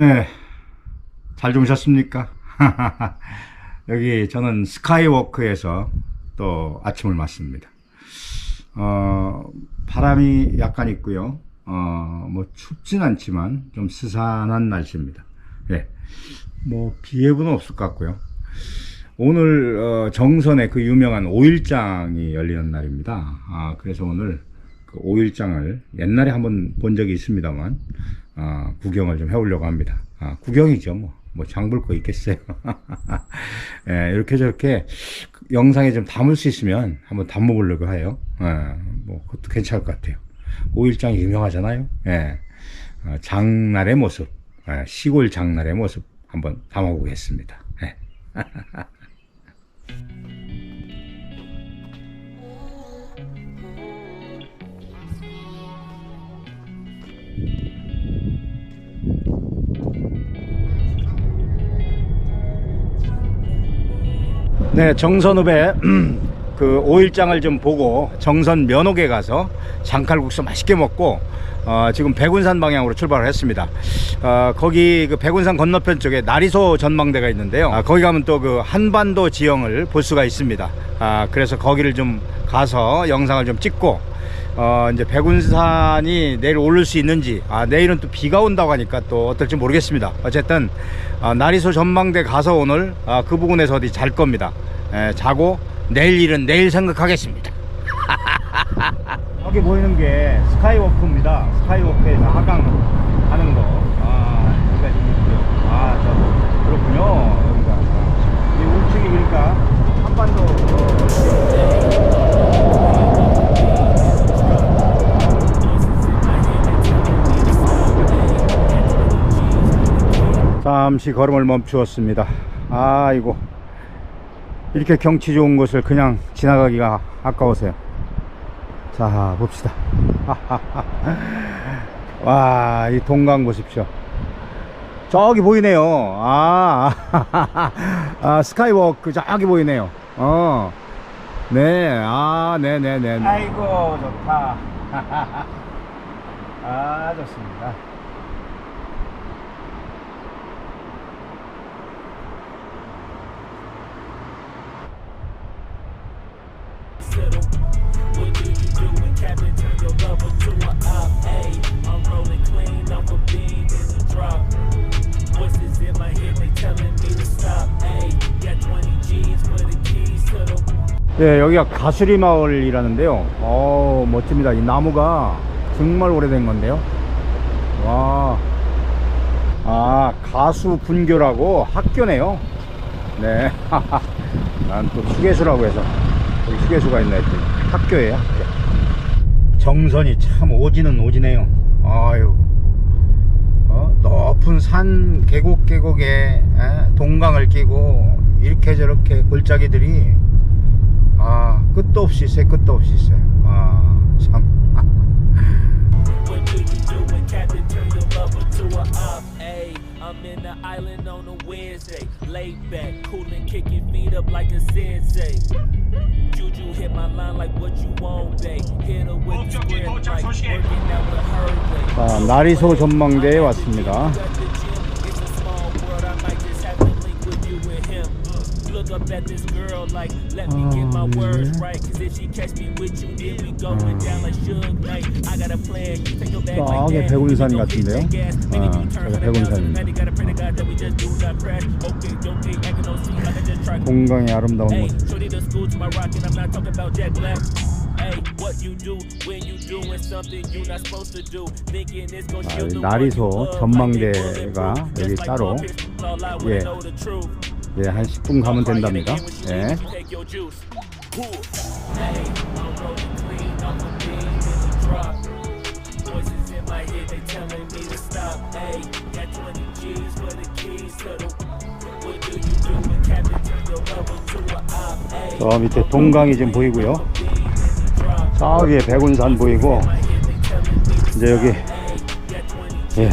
네, 잘 주무셨습니까? 여기 저는 스카이워크에서 또 아침을 맞습니다. 어, 바람이 약간 있고요. 어, 뭐 춥진 않지만 좀 스산한 날씨입니다. 예. 뭐 비예보는 없을 것 같고요. 오늘 어, 정선에 그 유명한 오일장이 열리는 날입니다. 아, 그래서 오늘 그 오일장을 옛날에 한번 본 적이 있습니다만 아, 구경을 좀 해보려고 합니다. 아, 구경이죠, 뭐. 뭐, 장볼 거 있겠어요. 예, 이렇게 저렇게 영상에 좀 담을 수 있으면 한번 담아보려고 해요. 예, 뭐, 그것도 괜찮을 것 같아요. 오일장이 유명하잖아요. 예, 어, 장날의 모습, 예, 시골 장날의 모습 한번 담아보겠습니다. 예. 네, 정선읍에 그 오일장을 좀 보고 정선 면옥에 가서 장칼국수 맛있게 먹고 어, 지금 백운산 방향으로 출발을 했습니다. 어, 거기 그 백운산 건너편 쪽에 나리소 전망대가 있는데요. 아, 거기 가면 또 그 한반도 지형을 볼 수가 있습니다. 아, 그래서 거기를 좀 가서 영상을 좀 찍고 어, 이제 백운산이 내일 오를 수 있는지, 아, 내일은 또 비가 온다고 하니까 또 어떨지 모르겠습니다. 어쨌든, 아, 나리소 전망대 가서 오늘, 아, 그 부근에서 어디 잘 겁니다. 에, 자고, 내일 일은 내일 생각하겠습니다. 여기 보이는 게 스카이워크입니다. 스카이워크에서 하강 잠시 걸음을 멈추었습니다. 아이고 이렇게 경치 좋은 곳을 그냥 지나가기가 아까워서요. 자 봅시다. 와 이 동강 보십시오. 저기 보이네요. 아, 아 스카이워크 저기 보이네요. 어, 네, 아, 네, 네, 네. 아이고 좋다. 아 좋습니다. 예, 여기가 가수리 마을이라는데요. 어, 멋집니다. 이 나무가 정말 오래된 건데요. 와. 아, 가수 분교라고 학교네요. 네. 난 또 휴게소라고 해서 여기 휴게소가 있나 했더니 학교예요, 학교. 정선이 참 오지는 오지네요. 아유. 어? 높은 산 계곡 계곡에 에? 동강을 끼고 이렇게 저렇게 골짜기들이 아 끝도 없이 있어요 끝도 없이 있어요 아참 What do you do when Captain turn your lover to a op? Ayy, I'm in the island on a Wednesday. Laid back, coolin', kicking feet up like a sensei. Juju hit my line like what you want, babe. Hit her with the square like working out with her way. 자, 나리소 전망대에 왔습니다 Look up at this girl like, let me get my words right. Cause if she catch me with you, then we going down like Suge Knight. I got a plan. You take your bag like that. 백운산 같은데요? 아, 100,000. 백운산입니다. 동강의 아름다운 모습 아, 나리소 전망대가. 여기 따로 예. 예, 한 10분 가면 된답니다 예. Take your juice. Hey, I'm rolling clean off a beam in the drop. Voices in my head, they telling me to stop. Hey, got 20 G's for the keys to the. What do you do when Captain turn your lover to a op? Hey, 저 밑에 동강이 지금 보이고요 저 위에 백운산 보이고 이제 여기 예,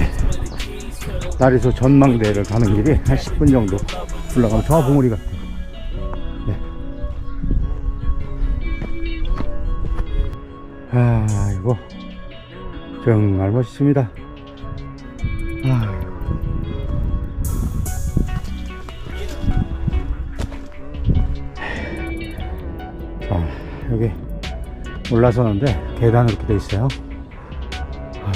나리소 전망대를 가는 길이 한 10분 정도 올라가면 저 봉우리 같아. 네. 아, 이거 정말 멋있습니다. 아. 여기 올라서는데 계단 이렇게 돼 있어요. 아.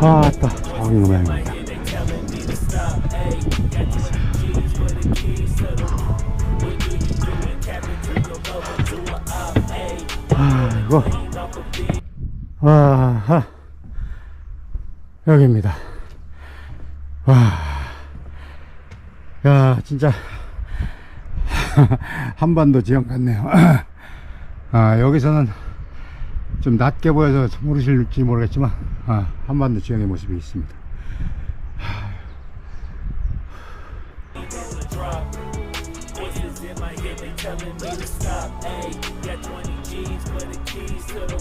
아따, 저기 모양입니다. 아, 이거. 와, 하. 여기입니다. 와. 야, 진짜. 한반도 지형 같네요. 아, 여기서는 좀 낮게 보여서 모르실지 모르겠지만, 아, 한반도 지형의 모습이 있습니다. Voices in my head, they telling me to stop. Ayy, got 20 G's for the keys to the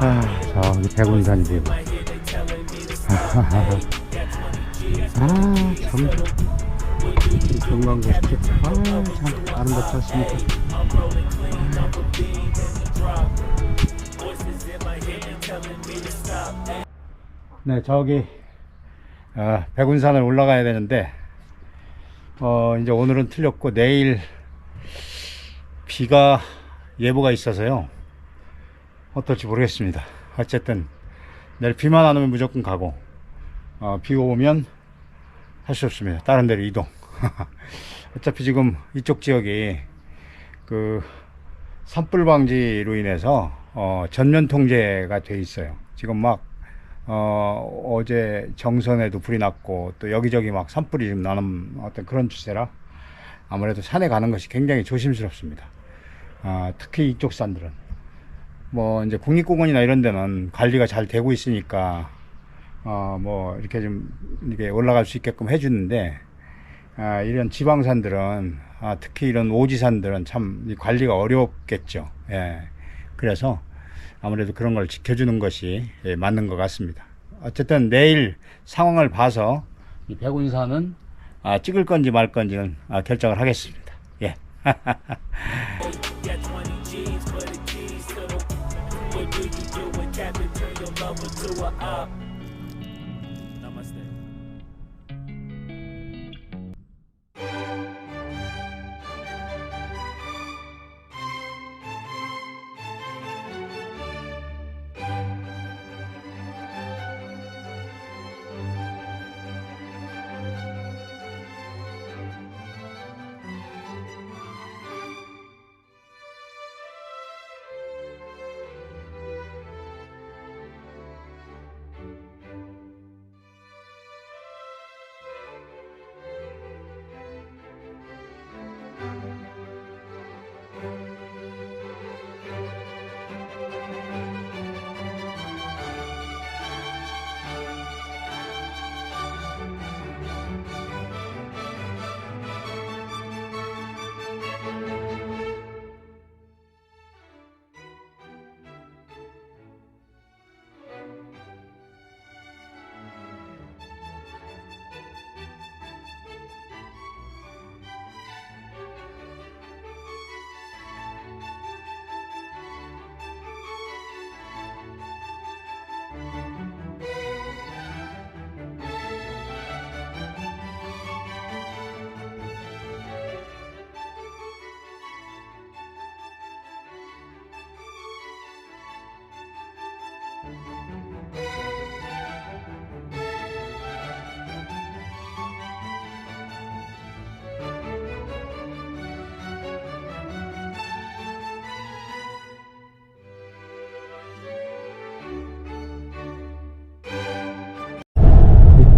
아. 아, 저기 백운산이 되고. Got 20 G's 아, 참. 이 중간고속길. 아, 참 아름답지 않습니까? 네, 저기 아, 백운산을 올라가야 되는데 어, 이제 오늘은 틀렸고 내일 비가 예보가 있어서요. 어떨지 모르겠습니다. 어쨌든 내일 비만 안 오면 무조건 가고 어, 비가 오면 할 수 없습니다. 다른 데로 이동. 어차피 지금 이쪽 지역이 그 산불 방지로 인해서 어, 전면 통제가 돼 있어요. 지금 막 어, 어제 정선에도 불이 났고 또 여기저기 막 산불이 지금 나는 어떤 그런 추세라 아무래도 산에 가는 것이 굉장히 조심스럽습니다. 아, 특히 이쪽 산들은 뭐 이제 국립공원이나 이런 데는 관리가 잘 되고 있으니까 어, 뭐 이렇게 좀 이렇게 올라갈 수 있게끔 해주는데 아, 이런 지방산들은 아, 특히 이런 오지산들은 참이 관리가 어렵겠죠. 예. 그래서 아무래도 그런 걸 지켜주는 것이 예, 맞는 것 같습니다. 어쨌든 내일 상황을 봐서 이 백운산은 아, 찍을 건지 말 건지는 아, 결정을 하겠습니다. 예.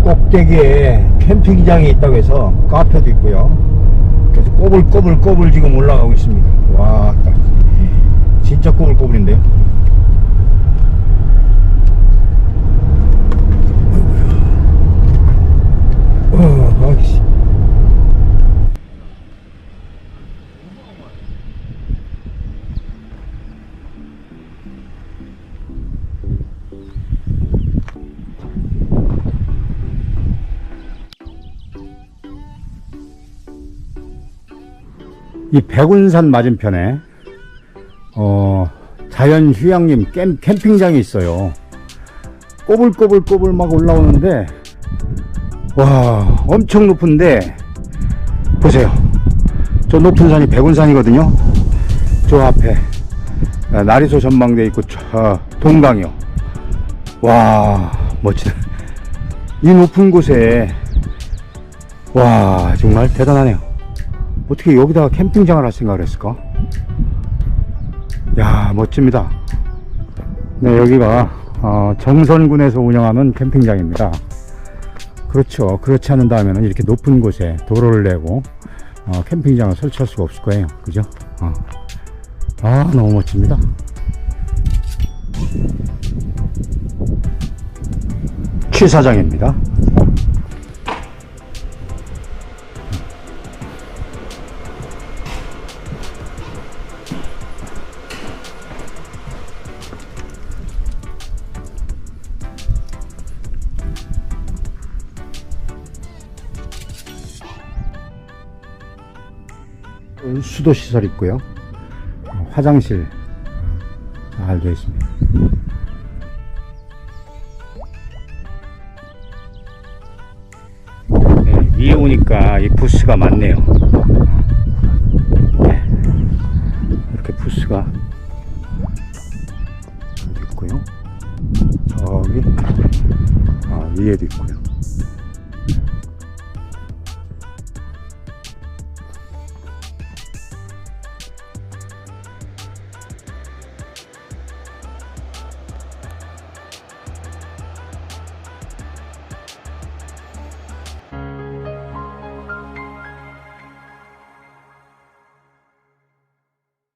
꼭대기에 캠핑장이 있다고 해서 카페도 있고요. 그래서 꼬불꼬불 꼬불 지금 올라가고 있습니다. 와, 딱 진짜 꼬불꼬불인데요. 어, 아이씨. 이 백운산 맞은편에 어, 자연 휴양림 캠, 캠핑장이 있어요. 꼬불꼬불꼬불 막 올라오는데 와 엄청 높은데 보세요. 저 높은 산이 백운산이거든요. 저 앞에 아, 나리소 전망대 있고 저 동강이요. 와 멋지다. 이 높은 곳에 와 정말 대단하네요 어떻게 여기다가 캠핑장을 할 생각을 했을까? 야 멋집니다. 네 여기가 어, 정선군에서 운영하는 캠핑장입니다. 그렇죠. 그렇지 않은다면 이렇게 높은 곳에 도로를 내고 어, 캠핑장을 설치할 수가 없을 거예요. 그죠? 어. 아 너무 멋집니다. 취사장입니다 수도 시설 있고요. 어, 화장실 잘 되어 있습니다. 네, 위에 오니까 이 부스가 많네요. 네, 이렇게 부스가 있고요. 저기 아, 위에도 있고요.